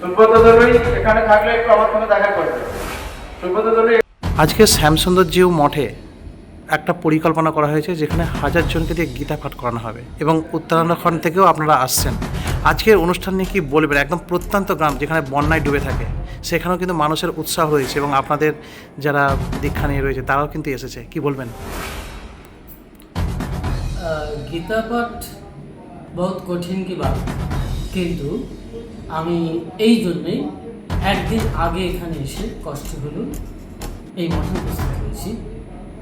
সুব্রত দলুই এখানে থাকলে একটু আমার সঙ্গে দেখা করবে। সুব্রত দলুই আজকে শ্যামসুন্দর জিউ মঠে একটা পরিকল্পনা করা হয়েছে যেখানে হাজার জনকে দিয়ে গীতা পাঠ করানো হবে এবং উত্তরাখণ্ড থেকেও আপনারা আসছেন। আজকের অনুষ্ঠান নিয়ে কি বলবেন? একদম প্রত্যন্ত গ্রাম যেখানে বন্যায় ডুবে থাকে সেখানেও কিন্তু মানুষের উৎসাহ রয়েছে এবং আপনাদের যারা দীক্ষা নিয়ে রয়েছে তারাও কিন্তু এসেছে। কি বলবেন? গীতা পাঠ বহুত কঠিন কি বাত কিন্তু আমি এই জন্যেই একদিন আগে এখানে এসে কষ্ট হলো। এই মঠে উপস্থিত হয়েছি।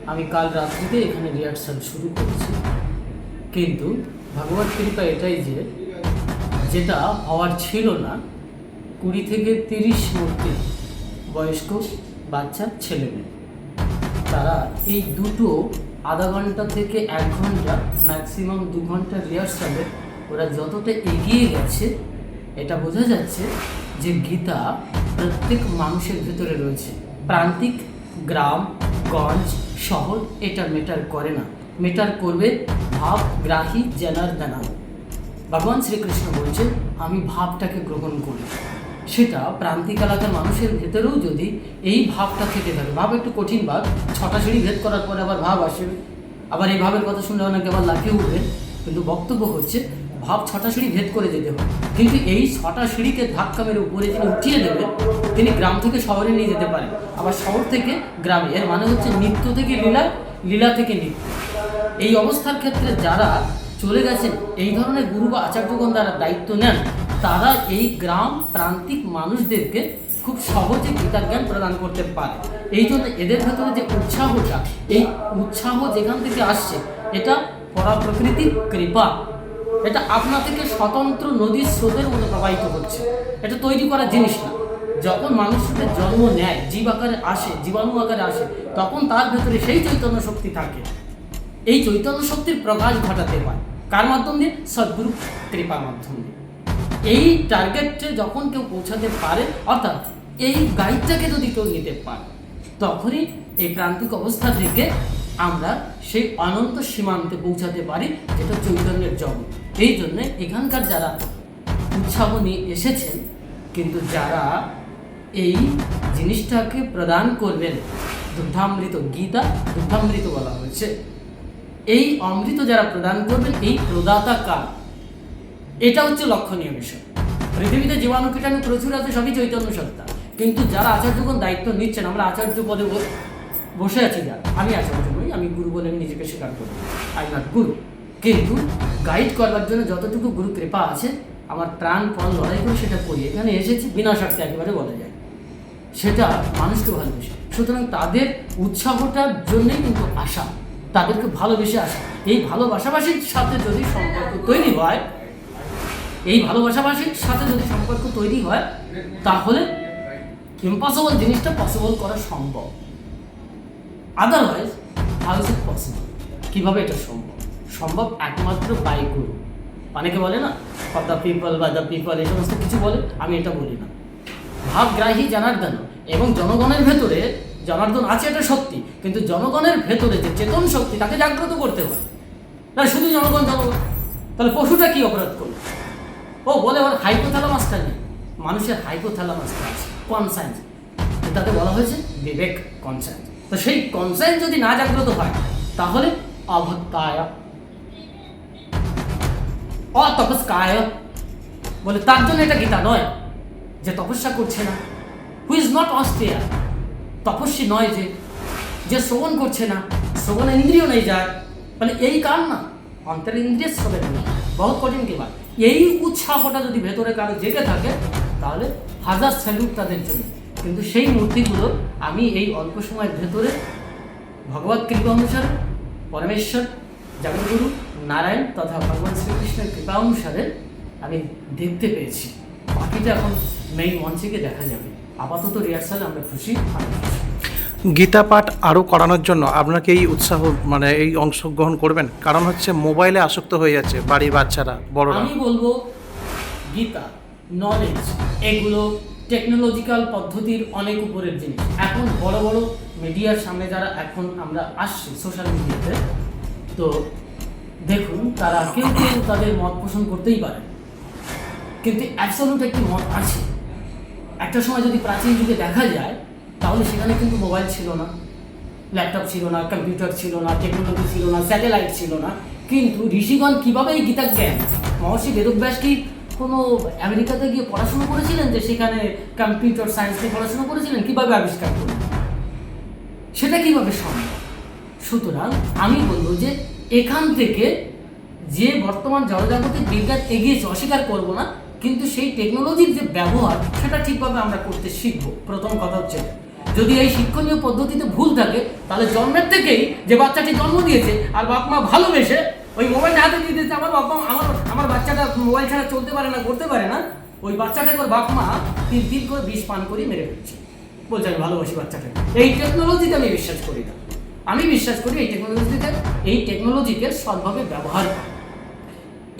আমি কাল রাত্রিতে এখানে রিহার্সাল শুরু করেছি। কিন্তু ভগবত কৃপা এটাই যে, যেটা হওয়ার ছিল না, কুড়ি থেকে তিরিশ মূর্তি বয়স্ক বাচ্চা ছেলে মেয়ে। তারা এই দুটো আধা ঘণ্টা থেকে এক ঘণ্টা ম্যাক্সিমাম দু ঘণ্টা রিহার্সালে ওরা যতটা এগিয়ে গেছে এটা বোঝা যাচ্ছে যে গীতা প্রত্যেক মানুষের ভেতরে রয়েছে। প্রান্তিক, গ্রাম, গঞ্জ, শহর, এটা মেটার করে না। মেটার করবে ভাব, গ্রাহী জনার্দনা ভগবান শ্রীকৃষ্ণ বলছেন, আমি ভাবটাকে গ্রহণ করি। সেটা প্রান্তিক এলাকার মানুষের ভেতরেও যদি এই ভাবটা থেকে থাকে, ভাব একটু কঠিন ভাব, ছটা সিঁড়ি ভেদ করার পরে আবার ভাব আসবে আবার এই ভাবের কথা শুনলে অনেকে আবার লাফিয়ে উঠবে। কিন্তু বক্তব্য হচ্ছে ভাব ছটা সিঁড়ি ভেদ করে যেতে হবে কিন্তু এই ছটা সিঁড়িকে ধাক্কা মেরে উপরে যিনি উঠিয়ে দেবেন তিনি গ্রাম থেকে শহরে নিয়ে যেতে পারেন। আবার শহর থেকে গ্রামে, এর মানে হচ্ছে নৃত্য থেকে লীলা লীলা থেকে নৃত্য। এই অবস্থার ক্ষেত্রে যারা চলে গেছেন, এই ধরনের গুরু বা আচার্যগণ দ্বারা দায়িত্ব নেন, তারা এই গ্রাম প্রান্তিক মানুষদেরকে খুব সহজে গীতার জ্ঞান প্রদান করতে পারে। এই জন্য এদের ভেতরে যে উৎসাহটা, এই উৎসাহ যেখান থেকে আসছে, এটা পরা প্রকৃতির কৃপা। এটা আপনা থেকে স্বতন্ত্র নদীর স্রোতের মতো প্রবাহিত হচ্ছে। এটা তৈরি করা জিনিস না। যখন মানুষের জন্ম নেয়, জীব আকারে আসে, জীবাণু আকারে আসে, তখন তার ভেতরে সেই চৈতন্য শক্তি থাকে। এই চৈতন্য শক্তির প্রকাশ ঘটাতে হয়। কার মাধ্যম দিয়ে? সদ্গুরু কৃপার মাধ্যম দিয়ে। এই টার্গেটে যখন কেউ পৌঁছাতে পারে, অর্থাৎ এই গাইডটাকে যদি কেউ নিতে পারে, তখনই এই প্রান্তিক অবস্থা থেকে আমরা সেই অনন্ত সীমান্তে পৌঁছাতে পারি, যেটা চৈতন্যের জগৎ এই জন্য এখানকার যারা উৎসাহ নিয়ে এসেছেন, কিন্তু যারা এই জিনিসটাকে প্রদান করবেন, দুগ্ধামৃত গীতা, দুগ্ধামৃত বলা হয়েছে, এই অমৃত যারা প্রদান করবেন, এই প্রদাতা কার? এটা হচ্ছে লক্ষণীয় বিষয়। পৃথিবীতে জীবাণু, কীটাণু, প্রচুর আছে, সবই চৈতন্য সত্তা। কিন্তু যারা আচার্যগণ দায়িত্ব নিচ্ছেন, আমরা আচার্য পদে বসে আছি যারা, আমি আচার্য আমি গুরু বলে নিজেকে স্বীকার করি। আই নট গুরু। কিন্তু গাইড করবার জন্য যতটুকু গুরু কৃপা আছে, আমার প্রাণ পণ লড়াই করে সেটা করি। এখানে এসেছি, বিনা স্বার্থে একেবারে বলা যায়। সেটা মানুষকে ভালোবেসে। সুতরাং তাদের উৎসাহটার জন্যই কিন্তু আশা। তাদেরকে ভালোবেসে আসা এই ভালোবাসাবাসীর সাথে যদি সম্পর্ক তৈরি হয়, এই ভালোবাসাবাসীর সাথে যদি সম্পর্ক তৈরি হয়, তাহলে ইম্পসিবল জিনিসটা পসিবল করা সম্ভব। Otherwise how is it possible কীভাবে এটা সম্ভব? সম্ভব একমাত্র বাই গুরু অনেকে বলে না ফর দ্য পিপল বা দ্য পিপল এই সমস্ত কিছু বলে, আমি এটা বলি না। ভাবগ্রাহী জনার্দন এবং জনগণের ভেতরে, জনার্দন আছে এটা সত্যি, কিন্তু জনগণের ভেতরে যে চেতন শক্তি, তাকে জাগ্রত করতে হয়। না, শুধু জনগণ জনগণ। তাহলে পশুটা কি অপরাধ করল? ও বলে, ওর হাইপোথ্যালামাসটা নেই। মানুষের হাইপোথ্যালামাসটা আছে কনসায়েন্স এটাতে বলা হয়েছে বিবেক কনসায়েন্স তো সেই কনসায়েন্স যদি না জাগ্রত হয়, তাহলে অভত্তায় অতপস্কায়। বলে, তার জন্য এটা গীতা নয় যে তপস্যা করছে না। হু ইজ নট অস্ট্রিয়া তপস্বী নয় যে যে শ্রবণ করছে না, শ্রবণ ইন্দ্রিয় নেই যায় মানে এই কার না, অন্তর ইন্দ্রিয় শ্রবণ নেই। বহুত কঠিন কি এই উৎসাহটা যদি ভেতরে কারও জেগে থাকে, তাহলে হাজার স্যালুট তাদের জন্য। কিন্তু সেই মূর্তিগুলো আমি এই অল্প সময়ের ভেতরে ভগবত কৃপা অনুসারে পরমেশ্বর জগৎগুরু নারায়ণ তথা ভগবান শ্রীকৃষ্ণের কৃপা অনুসারে আমি দেখতে পেয়েছি। বাকিটা এখন মেইন মঞ্চে গিয়ে দেখা যাবে। আপাতত রিহার্সাল আমরা খুশি খুশি গীতা পাঠ আরও করানোর জন্য আপনাকে এই উৎসাহ মানে এই অংশগ্রহণ করবেন? কারণ হচ্ছে মোবাইলে আসক্ত হয়ে যাচ্ছে বাড়ির বাচ্চারা বড়রা। আমি বলব গীতা নলেজ এগুলো টেকনোলজিক্যাল পদ্ধতির অনেক উপরের জিনিস। এখন বড় বড় মিডিয়ার সামনে যারা এখন আমরা আসছি সোশ্যাল মিডিয়াতে তো দেখুন তারা কেউ কেউ তাদের মত পোষণ করতেই পারে। কিন্তু অ্যাবসলিউট একটি মত আছে। একটা সময় যদি প্রাচীন যুগে দেখা যায়, তাহলে সেখানে কিন্তু মোবাইল ছিল না। ল্যাপটপ ছিল না কম্পিউটার ছিল না টেকনোলজি ছিল না স্যাটেলাইট ছিল না। কিন্তু ঋষিগণ কীভাবে এই গীতা জ্ঞান? মহর্ষি বেদব্যাস কি কোনো আমেরিকাতে গিয়ে পড়াশোনা করেছিলেন যে সেখানে কম্পিউটার সায়েন্স নিয়ে পড়াশোনা করেছিলেন? কীভাবে আবিষ্কার করলেন? সেটা কীভাবে সম্ভব? সুতরাং আমি বলব যে এখান থেকে যে বর্তমান জনজাগতিক বিজ্ঞান এগিয়েছে অস্বীকার করব না, কিন্তু সেই টেকনোলজির যে ব্যবহার, সেটা ঠিকভাবে আমরা করতে শিখব। প্রথম কথা হচ্ছে, যদি এই শিক্ষণীয় পদ্ধতিতে ভুল থাকে, তাহলে জন্মের থেকেই যে বাচ্চাটি জন্ম দিয়েছে, আর বাপ মা ভালোবেসে ওই মোবাইলটা হাতে দিয়ে দিয়েছে, আমার মা আমার আমার বাচ্চাটা মোবাইল ছাড়া চলতে পারে না, করতে পারে না। ওই বাচ্চাটাকে ওর বাপ মা তিন তিন করে বিষ পান করে মেরে ফেলছে। বলছে, আমি ভালোবাসি বাচ্চাটাকে। এই টেকনোলজিতে আমি বিশ্বাস করি না। আমি বিশ্বাস করি এই টেকনোলজিতে এই টেকনোলজিকে সৎভাবে ব্যবহার করা।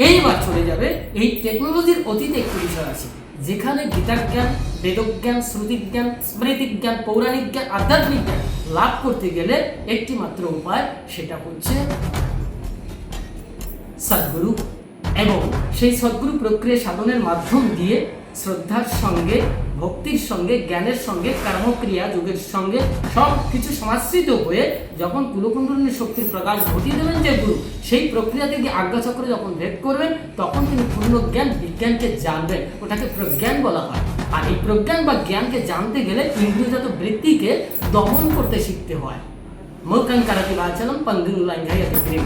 এইবার চলে যাবে এই টেকনোলজির অতীতে একটি বিষয় আছে, যেখানে গীতার জ্ঞান, বেদজ্ঞান, শ্রুতিজ্ঞান, স্মৃতিজ্ঞান, পৌরাণিক জ্ঞান, আধ্যাত্মিক জ্ঞান লাভ করতে গেলে একটি মাত্র উপায় সেটা হচ্ছে সদ্গুরু এবং সেই সদ্গুরু প্রক্রিয়া সাধনের মাধ্যম দিয়ে শ্রদ্ধার সঙ্গে, ভক্তির সঙ্গে, জ্ঞানের সঙ্গে, কর্মক্রিয়া, যোগের সঙ্গে সব কিছু সমাশ্রিত হয়ে যখন কুলকুণ্ডলিনী শক্তির প্রকাশ ঘটিয়ে দেবেন যে গুরু, সেই প্রক্রিয়া থেকে আজ্ঞাচক্র যখন ভেদ করবেন, তখন তিনি পূর্ণ জ্ঞান বিজ্ঞানকে জানবেন। ওটাকে প্রজ্ঞান বলা হয়। আর এই প্রজ্ঞান বা জ্ঞানকে জানতে গেলে ইন্দ্রিয়জাত বৃত্তিকে দমন করতে শিখতে হয়। মূর্খাং কারাতি বাচলম পঙ্গুলাঙ্গাইয়াতে প্রেম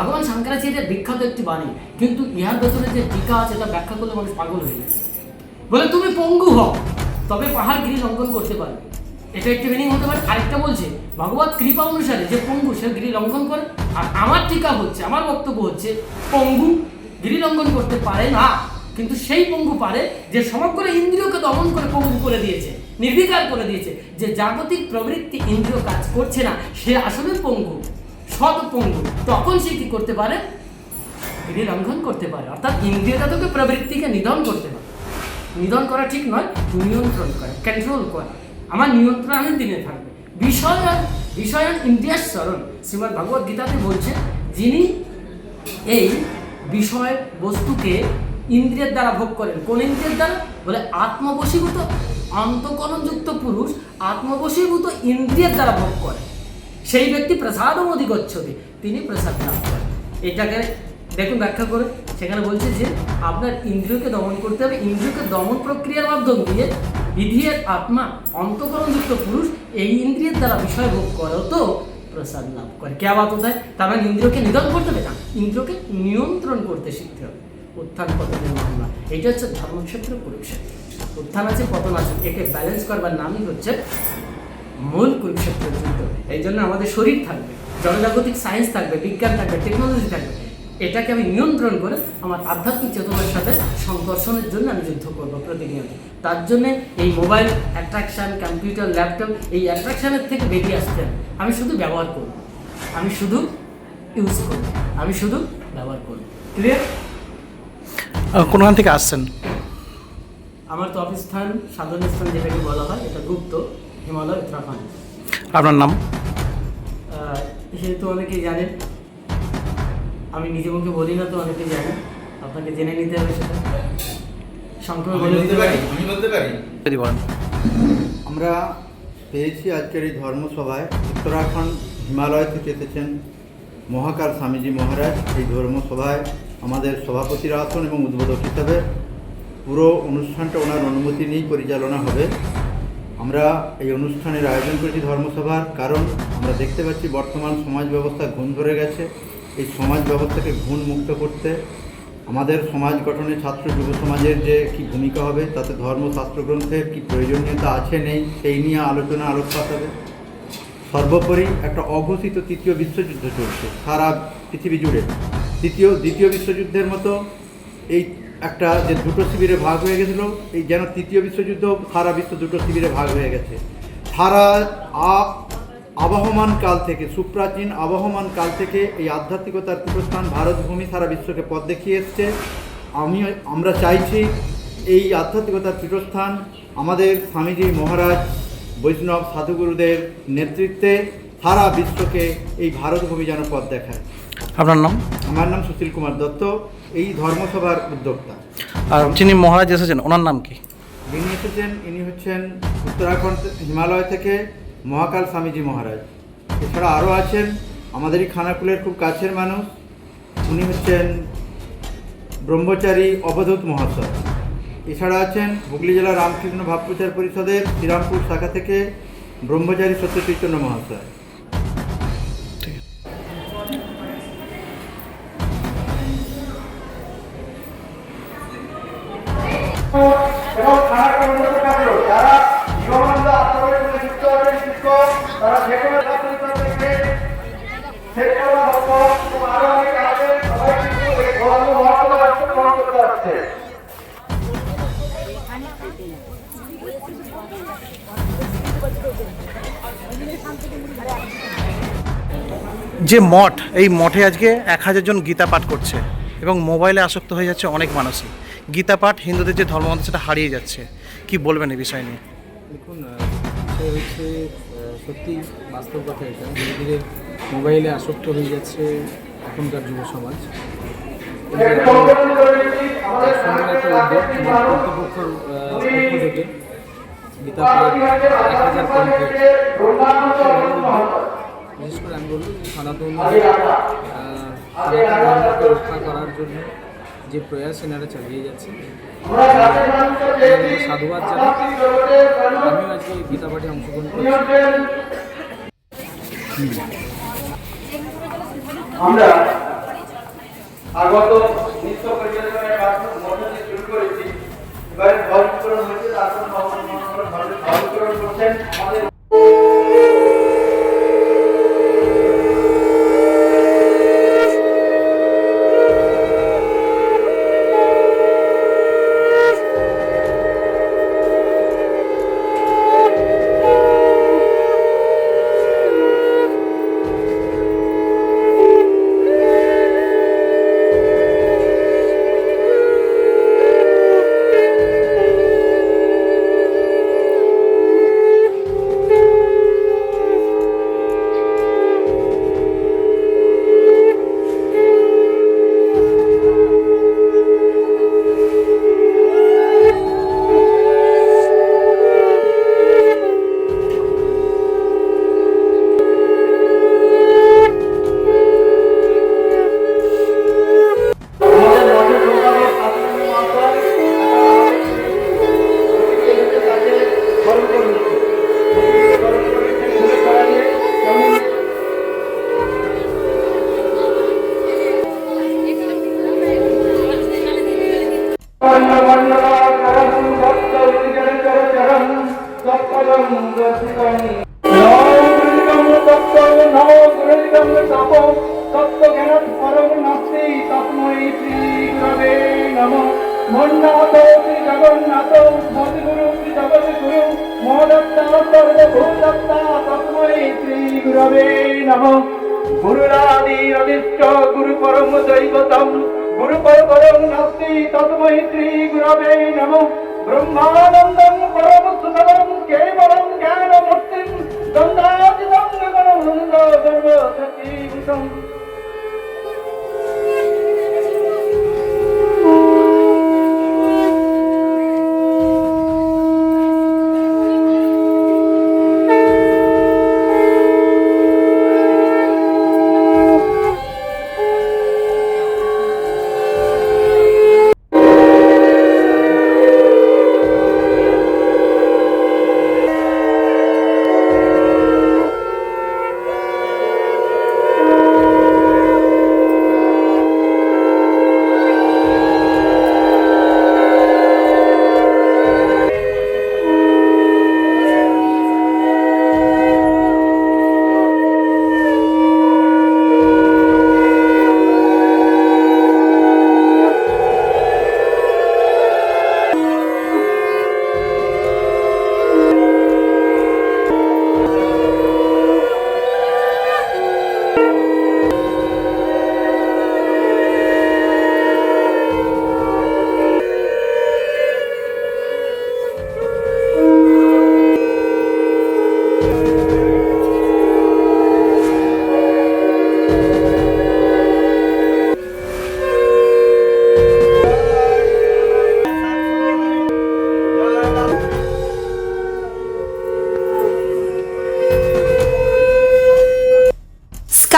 ভগবান শঙ্করাচার্যের বিখ্যাত একটি বাণী। কিন্তু ইহার ভেতরে যে টিকা আছে এটা ব্যাখ্যা করলে মানুষ পাগল হয়ে যায়। বলে, তুমি পঙ্গু হও, তবে পাহাড় গিরি লঙ্ঘন করতে পারবে। এটা একটি মিনিং হতে পারে। আরেকটা বলছে, ভগবত কৃপা অনুসারে যে পঙ্গু, সে গিরি লঙ্ঘন করে। আর আমার টিকা হচ্ছে, আমার বক্তব্য হচ্ছে, পঙ্গু গিরি লঙ্ঘন করতে পারে না। কিন্তু সেই পঙ্গু পারে যে সমগ্র ইন্দ্রিয়কে দমন করে পঙ্গু করে দিয়েছে, নির্বিকার করে দিয়েছে। যে জাগতিক প্রবৃত্তি ইন্দ্রিয় কাজ করছে না, সে আসলে পঙ্গু। সৎ পঙ্গু। তখন সে কি করতে পারে? গিরি লঙ্ঘন করতে পারে। অর্থাৎ ইন্দ্রিয়জাতকে প্রবৃত্তিকে নিধন করতে পারে। নিধন করা ঠিক নয়, নিয়ন্ত্রণ করা কন্ট্রোল করা। আমার নিয়ন্ত্রণের দিনে থাকবে। বিষয় বিষয়ান ইন্দ্রিয়ার স্মরণ। শ্রীমদ ভগবত গীতাতে বলছে, যিনি এই বিষয় বস্তুকে ইন্দ্রিয়ের দ্বারা ভোগ করেন। কোন ইন্দ্রিয়ের দ্বারা? বলে আত্মবশীভূত, অন্তকরণযুক্ত পুরুষ আত্মবশীভূত ইন্দ্রিয়ের দ্বারা ভোগ করে। সেই ব্যক্তি প্রসাদম অধিগচ্ছতি, তিনি প্রসাদ লাভ করেন। এটাকে দেখুন ব্যাখ্যা করে, সেখানে বলছে যে আপনার ইন্দ্রিয়কে দমন করতে হবে, ইন্দ্রিয়কে দমন প্রক্রিয়ার মাধ্যম দিয়ে বিধিয়ের আত্মা অন্তকরণযুক্ত পুরুষ এই ইন্দ্রিয়ের দ্বারা বিষয় ভোগ করো তো প্রসাদ লাভ করে। কে আবার কোথায়? তার মানে ইন্দ্রিয়কে নিধন করতে হবে না, ইন্দ্রিয়কে নিয়ন্ত্রণ করতে শিখতে হবে। উত্থান পতনের মামলা। এটা হচ্ছে ধর্মক্ষেত্র কুরুক্ষেত্র উত্থান আছে, পতন আছে। একে ব্যালেন্স করবার নামই হচ্ছে মূল কুরুক্ষেত্র যুদ্ধ। এই জন্য আমাদের শরীর থাকবে জনজাগতিক সায়েন্স থাকবে বিজ্ঞান থাকবে টেকনোলজি থাকবে। এটাকে আমি নিয়ন্ত্রণ করে আমার আধ্যাত্মিক চেতনার সাথে সংঘর্ষণের জন্য আমি যুদ্ধ করব প্রতিনিয়ত। তার জন্য এই মোবাইল অ্যাট্রাকশান কম্পিউটার ল্যাপটপ এই অ্যাট্রাকশানের থেকে বেরিয়ে আসতে আমি শুধু ব্যবহার করব। আমি শুধু ইউজ করব। আমি শুধু ব্যবহার করব। ক্লিয়ার কোনখান থেকে আসছেন? আমার তো অফিস স্থান সাধন স্থান যেটাকে বলা হয় এটা গুপ্ত। হিমালয় উত্তরাখণ্ড। আপনার নাম? সেহেতু অনেকেই জানেন আমি নিজে মুখে বলি না তো অনেকেই জানেন আপনাকে জেনে নিতে হবে সেটা। সংক্ষেপে বলে দিতে পারি পারি? আমি বলতে পারি। যদি বলেন। আমরা পেয়েছি আজকের এই ধর্মসভায়। উত্তরাখণ্ড হিমালয় থেকে এসেছেন মহাকাল স্বামীজি মহারাজ। এই ধর্মসভায় আমাদের সভাপতির আসন এবং উদ্বোধক হিসাবে পুরো অনুষ্ঠানটা ওনার অনুমতি নিয়েই পরিচালনা হবে। আমরা এই অনুষ্ঠানের আয়োজন করেছি ধর্মসভার কারণ আমরা দেখতে পাচ্ছি বর্তমান সমাজ ব্যবস্থা ঘুণ ধরে গেছে। এই সমাজ ব্যবস্থাকে ঘুণ মুক্ত করতে আমাদের সমাজ গঠনে ছাত্র যুব সমাজের যে কি ভূমিকা হবে, তাতে ধর্ম, শাস্ত্রগ্রন্থের কি প্রয়োজনীয়তা আছে, নেই, সেই নিয়ে আলোচনা, আলোকপাত হবে। সর্বোপরি একটা অঘোষিত তৃতীয় বিশ্বযুদ্ধ চলছে সারা পৃথিবী জুড়ে। তৃতীয়, দ্বিতীয় বিশ্বযুদ্ধের মতো এই একটা যে দুটো শিবিরে ভাগ হয়ে গেছিল, এই যেন তৃতীয় বিশ্বযুদ্ধ, সারা বিশ্ব দুটো শিবিরে ভাগ হয়ে গেছে। সারা আবহমান কাল থেকে, সুপ্রাচীন আবহমান কাল থেকে এই আধ্যাত্মিকতার পীঠস্থান ভারতভূমি সারা বিশ্বকে পথ দেখিয়ে এসছে। আমি, আমরা চাইছি এই আধ্যাত্মিকতার পীঠস্থান আমাদের স্বামীজি মহারাজ বৈষ্ণব সাধুগুরুদের নেতৃত্বে সারা বিশ্বকে এই ভারতভূমি যেন পথ দেখায়। আপনার নাম? আমার নাম সুশীল কুমার দত্ত এই ধর্মসভার উদ্যোক্তা। আর যিনি মহারাজ এসেছেন ওনার নাম কি? যিনি এসেছেন ইনি হচ্ছেন উত্তরাখণ্ড হিমালয় থেকে মহাকাল স্বামীজি মহারাজ। এছাড়া আরও আছেন আমাদেরই খানাকুলের খুব কাছের মানুষ। উনি হচ্ছেন ব্রহ্মচারী অবধূত মহাশয়। এছাড়া আছেন হুগলি জেলা রামকৃষ্ণ ভাবপ্রচার পরিষদের শ্রীরামপুর শাখা থেকে ব্রহ্মচারী সত্যচৈতন্য মহাশয়। যে মঠ, এই মঠে আজকে এক হাজার জন গীতা পাঠ করছে এবং মোবাইলে আসক্ত হয়ে যাচ্ছে অনেক মানুষই। গীতা পাঠ হিন্দুদের যে ধর্মগ্রন্থ সেটা হারিয়ে যাচ্ছে। কি বলবেন এই বিষয় নিয়ে? দেখুন হচ্ছে সত্যি বাস্তব কথা এটা। ধীরে ধীরে মোবাইলে আসক্ত হয়ে যাচ্ছে এখনকার যুব সমাজ। সুন্দর একটা গীতা বিশেষ করে আমি বলব যে সনাতন রক্ষা করার জন্য যে প্রয়াস এনারা চালিয়ে যাচ্ছে সাধুবাদ জানাই আমিও আজকে গীতা পাঠে অংশগ্রহণ করছি। আমরা আগত নিত্য পরিচালনার কাজ মধ্য দিয়ে শুরু করেছি, এবারে ধর্মীকরণ হয়েছে তারপর ধর্মীকরণ করছেন আমাদের গুরবে নম। গুরুরাদিরদিষ্ট গুরু পরম দৈবতম। গুরু পরম নাস্তি তৎমৈত্রী গুরবে নম। ব্রহ্মানন্দম পরম সুতরম কেবলম জ্ঞানমূর্তিম। দন্দাদিদং গণমন্দ সর্ব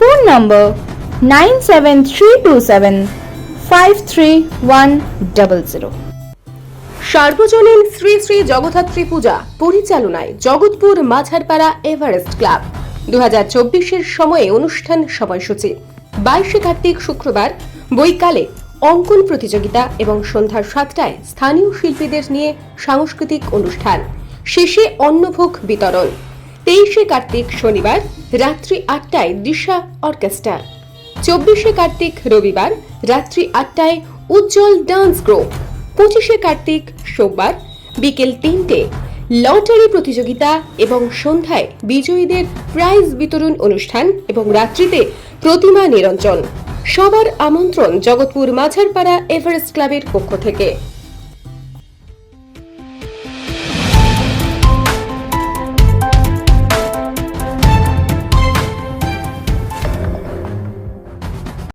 Phone number nine seven three two seven five three one double zero সার্বজনীন শ্রী শ্রী জগদ্ধাত্রী পূজা পরিচালনায় জগৎপুর মাঝারপাড়া এভারেস্ট ক্লাব। দু হাজার চব্বিশের সময়ে অনুষ্ঠান সময়সূচি। বাইশে কার্তিক শুক্রবার বৈকালে অঙ্কন প্রতিযোগিতা এবং সন্ধ্যা সাতটায় স্থানীয় শিল্পীদের নিয়ে সাংস্কৃতিক অনুষ্ঠান। শেষে অন্নভোগ বিতরণ। তেইশে কার্তিক শনিবার, রাত্রি আটটায় দিশা অর্কেস্ট্রা। চব্বিশে কার্তিক রবিবার, রাত্রি আটটায় উজ্জ্বল ডান্স গ্রুপ। পঁচিশে কার্তিক সোমবার, বিকেল তিনটে, লটারি প্রতিযোগিতা এবং সন্ধ্যায় বিজয়ীদের প্রাইজ বিতরণ অনুষ্ঠান এবং রাত্রিতে প্রতিমা নিরঞ্জন। সবার আমন্ত্রণ জগৎপুর মাঝারপাড়া এভারেস্ট ক্লাবের পক্ষ থেকে।